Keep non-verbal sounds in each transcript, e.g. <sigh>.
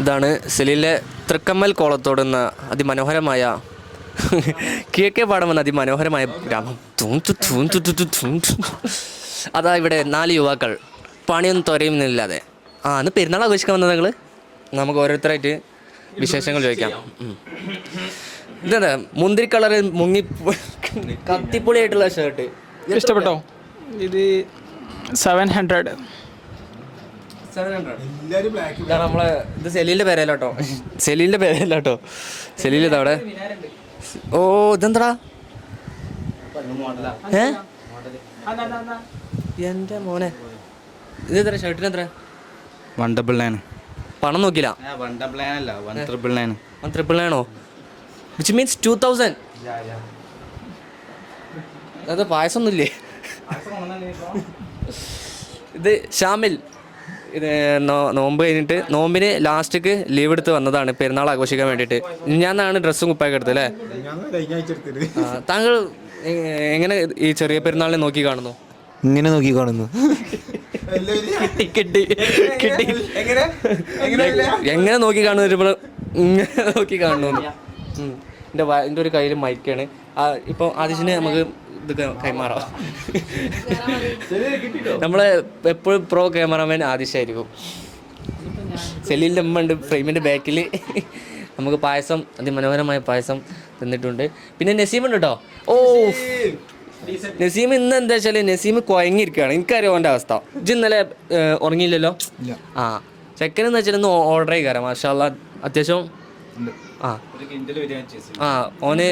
ഇതാണ് സെലിലെ തൃക്കമ്മൽ കോളത്തോട് എന്ന അതിമനോഹരമായ <laughs> കിഴക്കേ പാടം എന്ന അതിമനോഹരമായ ഗ്രാമം. അതാ ഇവിടെ നാല് യുവാക്കൾ പണിയൊന്നും തുരയുന്നില്ലാതെ ആ അന്ന് പെരുന്നാൾ ആഘോഷിക്കാൻ വന്നത് നിങ്ങൾ നമുക്ക് ഓരോരുത്തരായിട്ട് വിശേഷങ്ങൾ ചോദിക്കാം. ഇതെന്താ മുന്തിരി കളറിൽ മുങ്ങി കത്തിപ്പൊളിയായിട്ടുള്ള ഷർട്ട് ഇഷ്ടപ്പെട്ടോ? ഇത് സെവൻ ഹൺഡ്രഡ് ഇതാണ് നമ്മളെ ഇത് സെലീലിന്റെ പേരല്ല കേട്ടോ സെലീലിന്റെ പേരല്ല കേട്ടോ സെലീൽ അവിടെ. ഓ ഇതെന്താ ഏ? എന്റെ മോനെ. ഇത് എത്ര? ഷർട്ടിന് എത്ര? വൺ ഡബിൾ നയൻ പണം നോക്കില്ല വൺ ഡബിൾ നയൻ അല്ല one triple nine one triple നയനോ which means two thousand അത് പായസം ഒന്നുമില്ലേ ഇത് ഷാമിൽ. ഇത് നോമ്പ് കഴിഞ്ഞിട്ട് നോമ്പിന് ലാസ്റ്റ്ക്ക് ലീവ് എടുത്ത് വന്നതാണ് പെരുന്നാൾ ആഘോഷിക്കാൻ വേണ്ടിയിട്ട്. ഞാനാണ് ഡ്രസ്സും കുപ്പായൊക്കെ എടുത്തത് അല്ലേ? താങ്കൾ എങ്ങനെ ഈ ചെറിയ പെരുന്നാളിനെ നോക്കി കാണുന്നു? ഇങ്ങനെ നോക്കി കാണുന്നു. കിട്ടി കിട്ടി. എങ്ങനെ? നോക്കി കാണുന്നു വരുമ്പോൾ ഇങ്ങനെ നോക്കി കാണുന്നു. എന്റെ എന്റെ ഒരു കയ്യിൽ മൈക്കാണ് ഇപ്പോൾ ആദിശിനെ നമുക്ക് ഇത് കൈമാറാം. നമ്മളെ എപ്പോഴും പ്രോ ക്യാമറാമാൻ ആദിശായിരിക്കും. സെല്ലിന്റെ അമ്മ ഉണ്ട് ഫ്രെയിമിന്റെ ബാക്കിൽ നമുക്ക് പായസം അതിമനോഹരമായ പായസം തന്നിട്ടുണ്ട്. പിന്നെ നസീം ഉണ്ട് കേട്ടോ ഓ നസീം. ഇന്ന് എന്താ വെച്ചാൽ നസീം കുഴങ്ങിയിരിക്കുകയാണ് എനിക്കറിയാം ഓന്റെ അവസ്ഥ. ഇജ് ഇന്നലെ ഉറങ്ങിയില്ലല്ലോ? ആ. ചെക്കൻ എന്ന് വെച്ചാൽ ഇന്ന് ഓർഡർ ചെയ്യാറ് മാഷാ അത്യാവശ്യം ആ. ആ ഓന്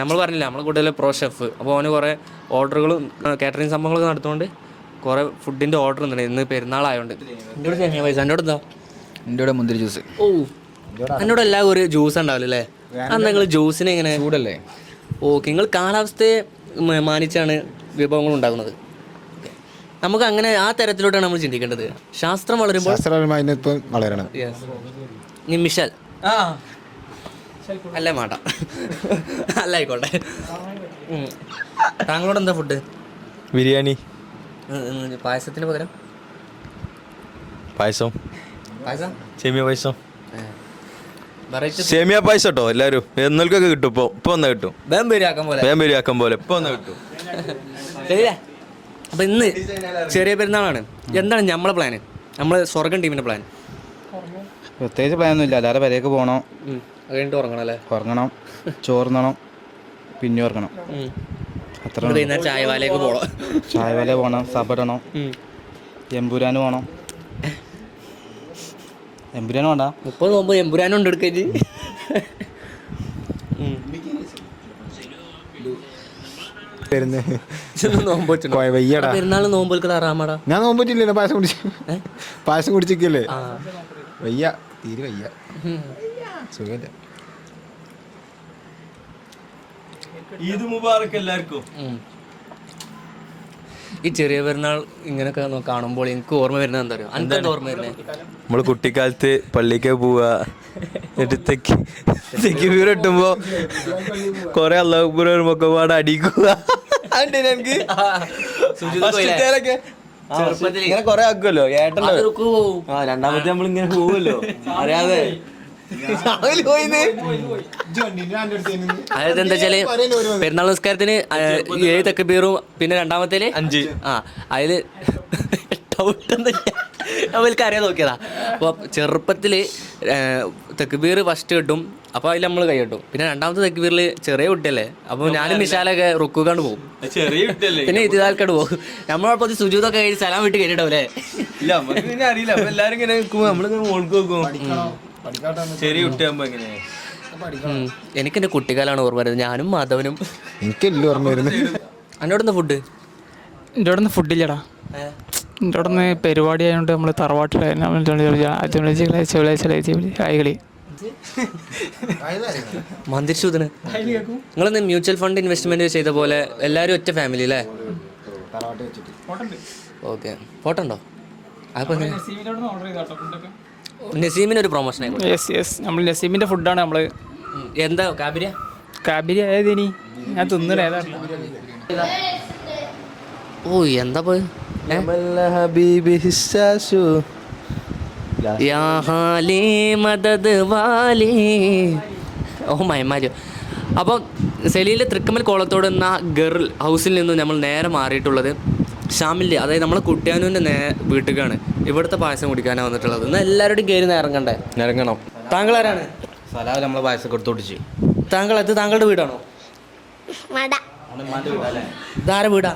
നമ്മൾ പറഞ്ഞില്ല നമ്മൾ കൂടുതൽ പ്രോ ഷെഫ് അപ്പോൾ ഓന് കുറേ ഓർഡറുകളും കാറ്ററിംഗ് സംഭവങ്ങളൊക്കെ നടത്തുകൊണ്ട് കുറേ ഫുഡിന്റെ ഓർഡർ ഉണ്ട് ഇന്ന് പെരുന്നാളായതുകൊണ്ട് എന്റെ കൂടെ പൈസ. എന്റെ എന്താ? എന്റെ കൂടെ മുന്തിരി ജ്യൂസ് ഓ എന്നോട് എല്ലാം ഒരു ജ്യൂസ് ഉണ്ടാവില്ല അല്ലേ? അന്ന് നിങ്ങൾ ജ്യൂസിന് എങ്ങനെ? കൂടല്ലേ ഓക്കെ നിങ്ങൾ കാലാവസ്ഥയെ മാനിച്ചാണ് വിഭവങ്ങൾ ഉണ്ടാകുന്നത് നമുക്ക് അങ്ങനെ ആ തരത്തിലോട്ടാണ് നമ്മൾ ചിന്തിക്കേണ്ടത്. ശാസ്ത്രം വളരുമ്പോൾ ശാസ്ത്രപരമായി വളരണം. മിഷൽ അല്ലേ മാട്ട അല്ല ആയിക്കോട്ടെ. താങ്കളോട് എന്താ ഫുഡ് ബിരിയാണി. പായസത്തിന് പകരം? പായസം. പായസം? സേമിയ പായസം. സേമിയ പായസം കേട്ടോ എല്ലാവരും എന്നൊക്കെ കിട്ടും ഇപ്പൊ. ഇപ്പൊ ഒന്ന് കിട്ടും. വേം പേരാക്കാൻ പോലെ. വേഗം ബിരിയാക്കം പോലെ. ഇപ്പൊ ഒന്ന് കിട്ടും. ശരിയാ അപ്പൊ ഇന്ന് ചെറിയ പെരുന്നാളാണ്. എന്താണ് നമ്മളെ പ്ലാന് നമ്മളെ സ്വർഗം ടീമിന്റെ പ്ലാൻ പ്രത്യേകിച്ച് പ്ലാനൊന്നും ഇല്ല അല്ലാതെ വരെയൊക്കെ പോകണം കഴിഞ്ഞിട്ട് ഉറങ്ങണം അല്ലേ? ഉറങ്ങണം ചോർന്നണം പിന്നെ ഉറങ്ങണം. അത്ര ചായവാലേക്ക് പോകണം ചായവാല പോകണം സബടണം എമ്പുരാന് പോകണം എമ്പുരാൻ വേണ്ട. മുപ്പത് നോമ്പ് എമ്പുരാനും ഉണ്ട് എടുക്കേജ് നോമ്പ് പെരുന്നാൾ നോമ്പ് ആറാമാടാ ഞാൻ നോമ്പിട്ടില്ലേ പായസം കുടിച്ച്. പായസം കുടിച്ചിരിക്കല്ലേ? വയ്യ തീരെ വയ്യ. സുഖമില്ല ഈദ് മുബാറക്ക് എല്ലാവർക്കും. ഈ ചെറിയ പെരുന്നാൾ ഇങ്ങനെയൊക്കെ കാണുമ്പോൾ എനിക്ക് ഓർമ്മ വരുന്നത് എന്താ പറയുക എന്താ ഓർമ്മ വരുന്നത് നമ്മൾ കുട്ടിക്കാലത്ത് പള്ളിക്ക് പോവുക എന്നിട്ട് തെക്ക് തെക്ക് വീർ ഇട്ടുമ്പോ കൊറേ അള്ളാഹുപുരം ഒക്കെ പാടെ അടിക്കുക. എനിക്ക്. ഇങ്ങനെ കൊറേ ആക്കുമല്ലോ ഏട്ടല്ലോ രണ്ടാമത്തെ നമ്മൾ ഇങ്ങനെ പോവുമല്ലോ. അറിയാതെ. അതായത് എന്താ വെച്ചാൽ പെരുന്നാൾ നമസ്കാരത്തിന് ഏഴ് തെക്ക് ബീറും പിന്നെ രണ്ടാമത്തേൽ അഞ്ച്. ആ അതിൽ ഡൗട്ട് നമ്മൾക്ക് അറിയാൻ നോക്കിയതാ. അപ്പോൾ ചെറുപ്പത്തിൽ തെക്കുബീർ ഫസ്റ്റ് കിട്ടും. അപ്പോൾ അതിൽ നമ്മൾ കൈ കിട്ടും. പിന്നെ രണ്ടാമത്തെ തെക്കുബീറിൽ ചെറിയ കുട്ടിയല്ലേ? അപ്പോൾ ഞാനും മിശാലൊക്കെ റുക്കുകാണ്ട് പോകും. ചെറിയ പിന്നെ ഇതിതാൽക്കാണ്ട് പോകും. നമ്മളപ്പോൾ സുജൂതൊക്കെ കഴിഞ്ഞ് സ്ഥലം വിട്ട് കേട്ടിട്ടാവൂലേ ഇല്ല അറിയില്ല. എല്ലാരും ഇങ്ങനെ നിൽക്കും നമ്മളിങ്ങനെ മോൾക്ക് നോക്കും. ചെറിയ കുട്ടിയാകുമ്പോ എങ്ങനെ എനിക്ക് എന്റെ കുട്ടിക്കാലാണ് ഓർമ്മ വരുന്നത്. ഞാനും മാധവനും. എനിക്കെല്ലാം ഓർമ്മ വരുന്നത്. എന്നോടൊന്ന് ഫുഡ് എന്റെ അവിടെ നിന്ന് ഫുഡില്ലടാ എന്റെ അവിടെ നിന്ന് പരിപാടി ആയതുകൊണ്ട് നമ്മൾ തറവാട്ടിലായിരുന്നു കായികളി മന്ദിരിശൂദന് നിങ്ങളൊന്ന് മ്യൂച്വൽ ഫണ്ട് ഇൻവെസ്റ്റ്മെന്റ് ചെയ്ത പോലെ എല്ലാരും ഒറ്റ ഫാമിലി അല്ലേ ഓക്കെ. ഫോട്ടോ ഉണ്ടോ അപ്പോൾ നസീമിന് ഒരു പ്രൊമോഷൻ യെസ് യെസ് നമ്മൾ നസീമിന്റെ ഫുഡാണ് നമ്മൾ എന്താ കാബിരിയ? കാബിരി ഇനി ഞാൻ തിന്നണ. ഏതാണ് ഓ എന്താ പോയി? ഓ മയമാരോ അപ്പോൾ സെലീലെ തൃക്കമ്മൽ കോളത്തോട് എന്ന ഗേൾ ഹൗസിൽ നിന്ന് നമ്മൾ നേരെ മാറിയിട്ടുള്ളത് ഷാമിന്റെ അതായത് നമ്മളെ കുട്ടിയാനുവിന്റെ നേ വീട്ടിലേക്കാണ് ഇവിടുത്തെ പായസം കുടിക്കാനാണ് വന്നിട്ടുള്ളത്. എന്നാൽ എല്ലാവരോടും കയറി ഇറങ്ങണ്ടേ? ഇറങ്ങണം. താങ്കൾ ആരാണ് സലാവ് നമ്മളെ പായസം കൊടുത്തു കുടിച്ച് താങ്കൾ അത് താങ്കളുടെ വീടാണോ? ഇതാരെ വീടാ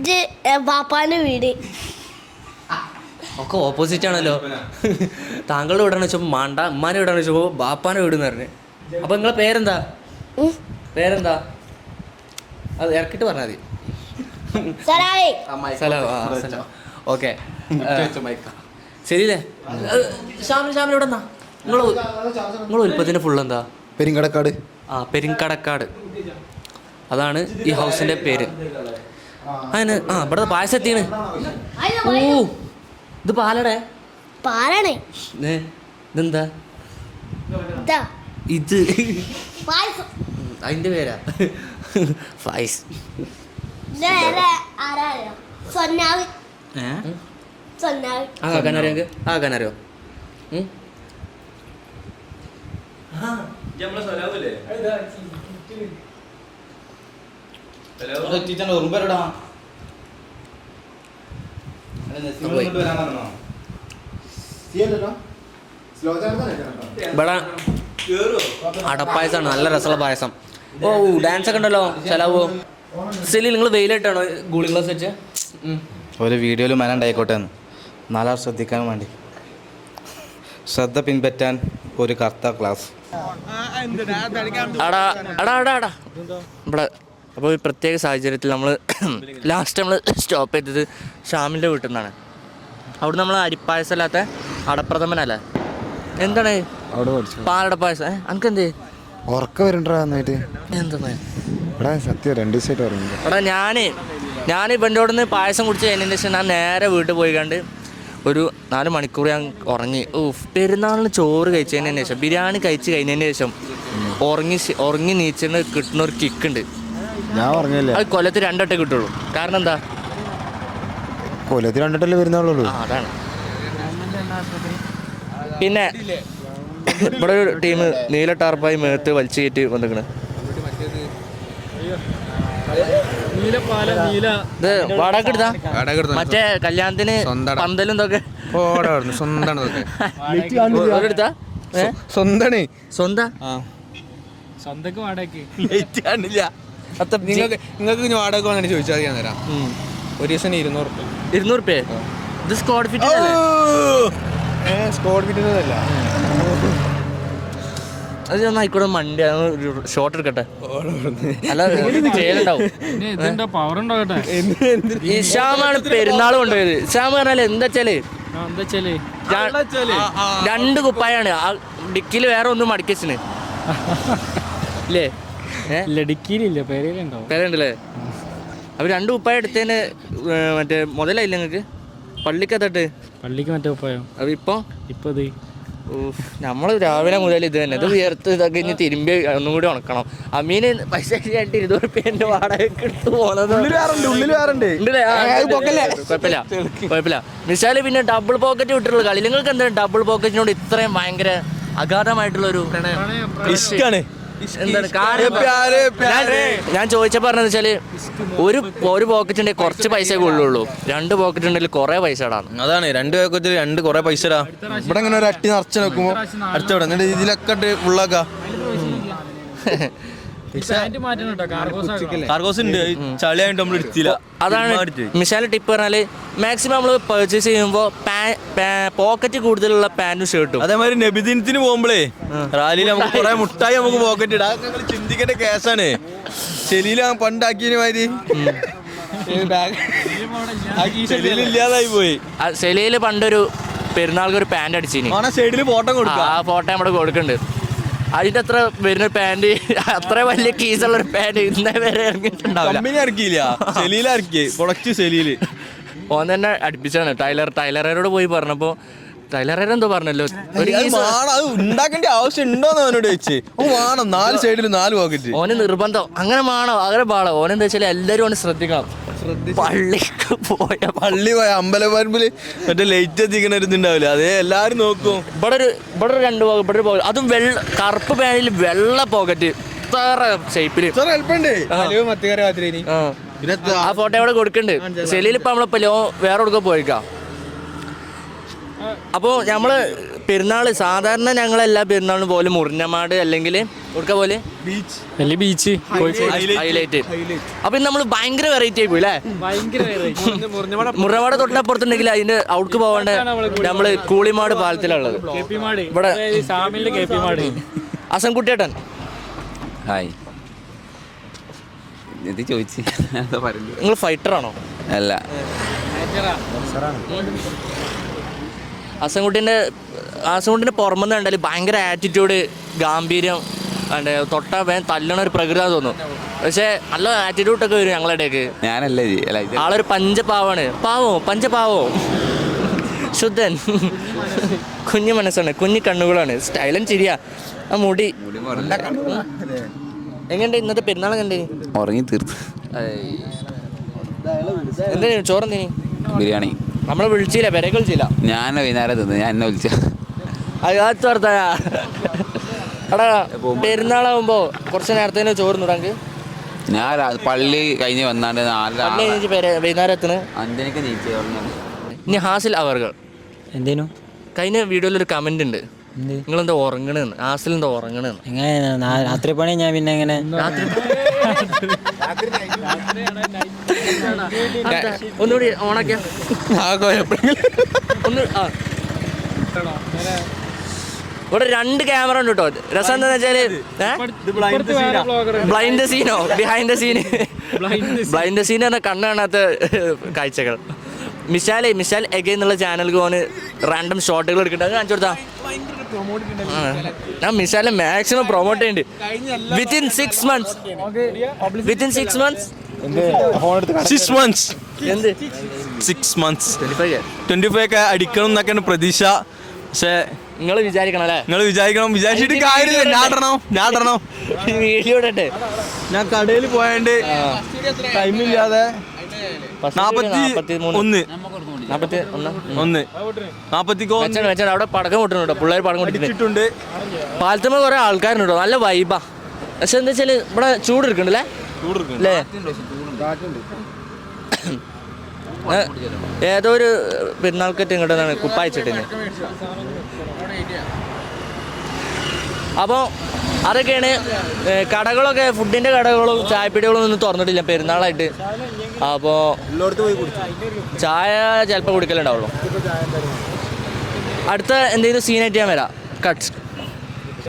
ഇത് പാപ്പാന്റെ വീട്? ഒക്കെ ഓപ്പോസിറ്റ് ആണല്ലോ. താങ്കളുടെ വീടാണ് വെച്ചപ്പോൾ മാണ്ട ഉമ്മാന്റെ വീടാണ് വെച്ചപ്പോൾ ബാപ്പാന്റെ വീട് എന്ന് പറഞ്ഞു. അപ്പോൾ നിങ്ങളെ പേരെന്താ? പേരെന്താ? അത് ഇറക്കിട്ട് പറഞ്ഞാൽ മതി സലാവേ സ്ഥലം ആ സ്ഥലം ഓക്കെ. ശരിയല്ലേ? ഷാമിൽ ഷാമിൽ ഇവിടെ എന്താ നിങ്ങൾ നിങ്ങൾ ഉൽപ്പത്തിന്റെ ഫുൾ എന്താ? പെരിങ്കടക്കാട്. ആ പെരിങ്കടക്കാട്. അതാണ് ഈ ഹൗസിന്റെ പേര്. അതിന് ആ ഇവിടെ പായസം എത്തിയാണ് ഓ ഇത് പാലടേ? പാലാണ്. ഇതെന്താ? ഇത്. അതിന്റെ പേരാ. ഫൈസ്. ഇത് വേറെ ആരാ അറിയോ സൊന്നാവ്. സൊന്നാവ് ആ കാക്കാനറിയോ നിങ്ങൾക്ക് ആ കാക്കാനറിയോ ഉം? ഇവിടെ അടപ്പായസമാണ് നല്ല രസമുള്ള പായസം. ഓ ഡാൻസ് ഒക്കെ ഉണ്ടല്ലോ ചെലവോ. സിലി നിങ്ങൾ വെയിലായിട്ടാണോ ഗൂളി ഗ്ലാസ് വെച്ച്? ഒരു വീഡിയോയിൽ മന ഉണ്ടായിക്കോട്ടെ എന്ന്. നാലാൾ ശ്രദ്ധിക്കാൻ വേണ്ടി. ശ്രദ്ധ പിൻപറ്റാൻ ഒരു കർത്ത ക്ലാസ് ഇവിടെ അപ്പോൾ ഈ പ്രത്യേക സാഹചര്യത്തിൽ നമ്മൾ ലാസ്റ്റ് നമ്മൾ സ്റ്റോപ്പ് ചെയ്തത് ഷാമിന്റെ വീട്ടിൽ നിന്നാണ്. അവിടെ നമ്മൾ അരിപ്പായസം അല്ലാത്ത അടപ്രഥമനല്ലേ? എന്താണ്? പാലടപ്പായസം പാലട പായസം ഏ അനക്ക് എന്ത് ഉറക്ക വരണ്ടാ നന്നായിട്ട്. എടാ സത്യം രണ്ട് ദിവസമായിട്ട് ഉറങ്ങില്ല എടാ ഞാൻ ഞാൻ ഇവന്റെ നിന്ന് പായസം കുടിച്ച് കഴിഞ്ഞതിന് ശേഷം ഞാൻ നേരെ വീട്ടിൽ പോയി കണ്ട് ഒരു നാല് മണിക്കൂർ ഞാൻ ഉറങ്ങി. ഓഫ് പെരുന്നാളിന് ചോറ് കഴിച്ചതിന് ശേഷം ബിരിയാണി കഴിച്ച് കഴിഞ്ഞതിന് ശേഷം ഉറങ്ങി ഉറങ്ങി നീച്ചിട്ട് കിട്ടുന്ന ഒരു കിക്ക് ഉണ്ട്. ഞാൻ ഉറങ്ങില്ല അത് കൊല്ലത്ത് രണ്ടട്ടേ കിട്ടുള്ളൂ. കാരണം എന്താ? കൊല്ലത്ത് രണ്ടട്ടല്ലേ വരുന്നുള്ളൂ. അതാണ്. പിന്നെ ഇവിടെ ഒരു ടീം നീല ടാർപ്പായി മേത്ത് വലിച്ചു കയറ്റി വന്നിക്കണ് ഇത് വാടക എടുത്താ? മറ്റേ കല്യാണത്തിന് പന്തലും ഇതൊക്കെ. എടുത്താ? സ്വന്താണ് സ്വന്തം സ്വന്തക്ക് വാടകയ്ക്ക് നിങ്ങൾക്ക് നിങ്ങൾക്ക് ഇനി വാടക വേണമെങ്കിൽ ചോദിച്ചാൽ ഞാൻ തരാം. ഒരു ദിവസം ഇരുന്നൂറ് റുപ്യ ഇരുന്നൂറ് റുപ്യ ഇത് സ്ക്വാഡ് ഫിറ്റ് അല്ലേ? സ്കോഡ് അത് ഞാൻ ആയിക്കോട്ടെ മണ്ടി ഷോട്ട് എടുക്കട്ടെ. അല്ല പവർ ഇഷാമാണ് പെരുന്നാൾ കൊണ്ടുപോയത്. ഇഷാം പറഞ്ഞാൽ എന്താ വെച്ചാൽ രണ്ട് കുപ്പായാണ്. ആ ഡിക്കിൽ വേറെ ഒന്നും മടിക്കച്ചിന് ഇല്ലേ? പേരയിലുണ്ടാവും പേരുണ്ടല്ലേ? അപ്പൊ രണ്ട് കുപ്പായ എടുത്തതിന് മറ്റേ മുതലായില്ല നിങ്ങക്ക് പള്ളിക്കത്തട്ട് പള്ളിക്ക് മറ്റേ കുപ്പായോ. അപ്പൊ ഇപ്പൊ? ഇപ്പൊ നമ്മൾ രാവിലെ മുതൽ ഇത് തന്നെ. ഇത് വിയർത്ത് ഇതൊക്കെ ഇനി തിരുമ്പി ഒന്നും കൂടി ഉണക്കണം. അമീന് പൈസ ആയിട്ട് ഇരുപത് റുപ്യന്റെ വാടകയ്ക്ക് എടുത്ത് പോണത് കുഴപ്പമില്ല കുഴപ്പമില്ല. മിസാൽ പിന്നെ ഡബിൾ പോക്കറ്റ് വിട്ടിട്ടുള്ള കളി. നിങ്ങൾക്ക് എന്താണ് ഡബിൾ പോക്കറ്റിനോട് ഇത്രയും ഭയങ്കര അഗാധമായിട്ടുള്ള ഒരു എന്താണ് ഞാൻ- ഞാൻ ചോദിച്ചപ്പോ പറഞ്ഞത് വെച്ചാൽ ഒരു ഒരു പോക്കറ്റ് ഉണ്ടെങ്കിൽ കുറച്ച് പൈസ കൊള്ളുള്ളൂ. രണ്ട് പോക്കറ്റ് ഉണ്ടെങ്കിൽ കുറെ പൈസ ഇടാണ് അതാണ് രണ്ട് പോക്കറ്റ് രണ്ട് കുറെ പൈസ ഇടാ ഇവിടെ ഇങ്ങനെ ഒരു അട്ടി നിറച്ച് നോക്കുമ്പോ അടുത്തവിടെ ഇതിലൊക്കെ ഉള്ളാക്ക. <laughs> കാർഗോസ് കാർഗോസ് ഉണ്ട്. ചളിയായിട്ട് നമ്മൾ എടുത്തില്ല. അതാണ് മിഷാലെ ടിപ്പ് പറഞ്ഞാൽ മാക്സിമം നമ്മൾ പർച്ചേസ് ചെയ്യുമ്പോൾ പോക്കറ്റ് കൂടുതലുള്ള പാന്റും ഷർട്ടും അതേമാതിരി നബിദിനത്തിന് പോകുമ്പോഴേ റാലിയിൽ നമുക്ക് കുറെ മുട്ടായി നമുക്ക് പോക്കറ്റ് ഇടാം. നിങ്ങൾ ചിന്തിക്കേണ്ട കേസാണ് ചെലിയിൽ പണ്ടാക്കിയതിന് മാതിരി. ഇല്ലാതായി പോയി. സെലിയിൽ പണ്ടൊരു പെരുന്നാൾക്ക് ഒരു പാന്റ് അടിച്ചിന് സൈഡിൽ ഫോട്ടോ കൊടുക്കാം. ആ ഫോട്ടോ നമ്മുടെ കൊടുക്കുന്നുണ്ട് അതിന്റെ അത്ര വരുന്ന പാന്റ് അത്ര വലിയ കീസുള്ള ഒരു പാന്റ് ഇന്നേ വരെ ഇറങ്ങിയിട്ടുണ്ടാവില്ല. കമ്പനി ഇറക്കിയില്ല. സെലീൽ ഇറക്കി. പ്രൊഡക്റ്റ് സെലീൽ. ഓൻ തന്നെ അടുപ്പിച്ചാണ് ടൈലർ ടൈലറോട് പോയി പറഞ്ഞപ്പോ ടൈലറേർ എന്തോ പറഞ്ഞല്ലോ? ഒരു കീസ് അത് ഉണ്ടാക്കേണ്ട ആവശ്യം ഉണ്ടോന്ന് അവനോട് ഓ വേണം നാല് സൈഡിൽ നാല് പോക്കറ്റ് ഓന് നിർബന്ധം. അങ്ങനെ വേണോ അങ്ങനെ പാടോ ഓനെന്താ വെച്ചാൽ എല്ലാവരും ഓന് ശ്രദ്ധിക്കണം. പള്ളിക്ക് പോയ പള്ളി പോയ അമ്പലപ്പറമ്പിൽ മറ്റേ ലൈറ്റ് എത്തിക്കണ ഒരു ഇതുണ്ടാവില്ല? അതേ എല്ലാരും നോക്കും. ഇവിടെ ഒരു ഇവിടെ ഒരു രണ്ട് പോക ഇവിടെ ഒരു പോക അതും വെള്ള കറുപ്പ് പാനിൽ വെള്ള പോക്കറ്റ് ഇത്ര രാത്രി ആ. ഫോട്ടോ ഇവിടെ കൊടുക്കുന്നുണ്ട് സെലിയിൽ ഇപ്പൊ നമ്മളിപ്പോ ലോ വേറെ കൊടുക്കാൻ പോയിക്കാം? അപ്പോൾ നമ്മൾ പെരുന്നാൾ സാധാരണ ഞങ്ങളെല്ലാ പെരുന്നാളിനും പോലെ മുറിഞ്ഞമാട് അല്ലെങ്കിൽ കൊടുക്ക പോലെ? ബീച്ച്. അല്ലെങ്കിൽ ബീച്ച്? ഹൈലൈറ്റ്. അപ്പൊ ഇന്ന് നമ്മൾ ഭയങ്കര വെറൈറ്റി ആയി പോയി അല്ലേ മുറിഞ്ഞമാട് തൊട്ടപ്പുറത്തുണ്ടെങ്കിൽ അതിന്റെ ഔട്ട്ക്ക് പോകേണ്ട നമ്മൾ കൂളിമാട് പാലത്തിലുള്ളത്. ഇവിടെ അസംകുട്ടിയേട്ടൻ ഹായ്. ഇത് ചോദിച്ചു നിങ്ങൾ ഫൈറ്റർ ആണോ? അല്ല. അസംകുട്ടിന്റെ ഹസൻകുട്ടീന്റെ പുറമെന്ന് കണ്ടാൽ ഭയങ്കര ആറ്റിറ്റ്യൂഡ് ഗാംഭീര്യം അതെ തൊട്ട വേൻ തല്ലണ ഒരു പ്രകൃതി തോന്നും. പക്ഷേ നല്ല ആറ്റിറ്റ്യൂഡൊക്കെ വരും ഞങ്ങളുടെ ഞാനല്ലേ ആളൊരു പഞ്ചപാവാണ്. പാവോ? പഞ്ചപാവോ? ശുദ്ധൻ. കുഞ്ഞു മനസ്സാണ്. കുഞ്ഞു കണ്ണുകളാണ്. സ്റ്റൈലും ചിരിയാ. ആ മുടി. എങ്ങനെ ഇന്നത്തെ പെരുന്നാൾ കണ്ടേ ഉറങ്ങി തീർത്തു. എന്താ ചോറെന്തേനി? ബിരിയാണി. നമ്മളെ വിളിച്ചില്ല വരെ വിളിച്ചില്ല. ഞാൻ വൈകുന്നേരം തിന്നു ഞാൻ എന്നെ വിളിച്ച. അത് വർത്താനാ എടാ പെരുന്നാളാവുമ്പോ കുറച്ച് നേരത്തെ തന്നെ ചോറ് നിടാങ്ക് ഞാൻ രാ- പള്ളി കഴിഞ്ഞ് വന്നാണ്ട് നീച്ച് ഇനി ഹാസിൽ അവർകൾ. എന്തേനു? കഴിഞ്ഞ വീഡിയോയിൽ ഒരു കമന്റ് ഉണ്ട്. എന്ത്? നിങ്ങളെന്താ ഉറങ്ങണെന്ന്? ഹാസിൽ എന്താ ഉറങ്ങണെന്ന്? എങ്ങനെ? രാത്രി പണി ഞാൻ പിന്നെ എങ്ങനെ? രാത്രി ഒന്നുകൂടി ഓണാക്കിയ. ഒന്ന് ആ. ഇവിടെ രണ്ട് ക്യാമറ ഉണ്ട് കേട്ടോ. രസം എന്താന്ന് വെച്ചാൽ blind സീനോ behind the scene blind scene എന്ന കണ്ണ് കാണാത്ത കാഴ്ചകൾ. മിശാലേ മിശാൽ എഗെ എന്നുള്ള ചാനലിൽ പോകാൻ റാൻഡം ഷോട്ടുകൾ എടുക്കട്ടെ അത് കാണിച്ചു കൊടുത്താ. ഞാൻ മിസാലെ മാക്സിമം പ്രൊമോട്ട് ചെയ്യുന്നുണ്ട് within six months within six months six months എന്ത്? സിക്സ് മന്ത്സ് ട്വന്റി ഫൈവ് ഒക്കെ അടിക്കണം എന്നൊക്കെയാണ് പ്രതീക്ഷ. പക്ഷേ നിങ്ങൾ വിചാരിക്കണം അല്ലേ? നിങ്ങൾ വിചാരിക്കണം. വിചാരിച്ചിട്ട് കാര്യമില്ല. ഞാടണം ഞാടണം <laughs> വീഡിയോ ഇടട്ടെ. ഞാൻ കടയിൽ പോയാണ്ട് ടൈമില്ലാതെ നാപ്പത്തി ഒന്ന്. നാപ്പത്തി ഒന്ന്? ഒന്ന്. വെച്ചാൽ അവിടെ പടക്കം പൊട്ടുന്നുണ്ടോ പിള്ളേർ പടക്കം പൊട്ടിട്ടുണ്ട്. ഒന്നിട്ടുണ്ട് പാലത്തുമ്പോ കുറെ ആൾക്കാരുണ്ടോ? നല്ല വൈബാ പക്ഷെ എന്താ വെച്ചാൽ ഇവിടെ ചൂട് എടുക്കണ്ടല്ലേ അല്ലേ? ഏതോ ഒരു പെരുന്നാൾക്കറ്റ് ഇങ്ങോട്ടാണ് കുപ്പായച്ചിട്ടിന്. അപ്പോൾ അതൊക്കെയാണ് കടകളൊക്കെ ഫുഡിന്റെ കടകളും ചായപ്പീടികളും ഒന്നും തുറന്നിട്ടില്ല പെരുന്നാളായിട്ട്. അപ്പോൾ ചായ ചിലപ്പോൾ കുടിക്കലുണ്ടാവുള്ളൂ. അടുത്ത എന്തെങ്കിലും സീനായിട്ട് ഞാൻ വരാം. കട്ട്സ്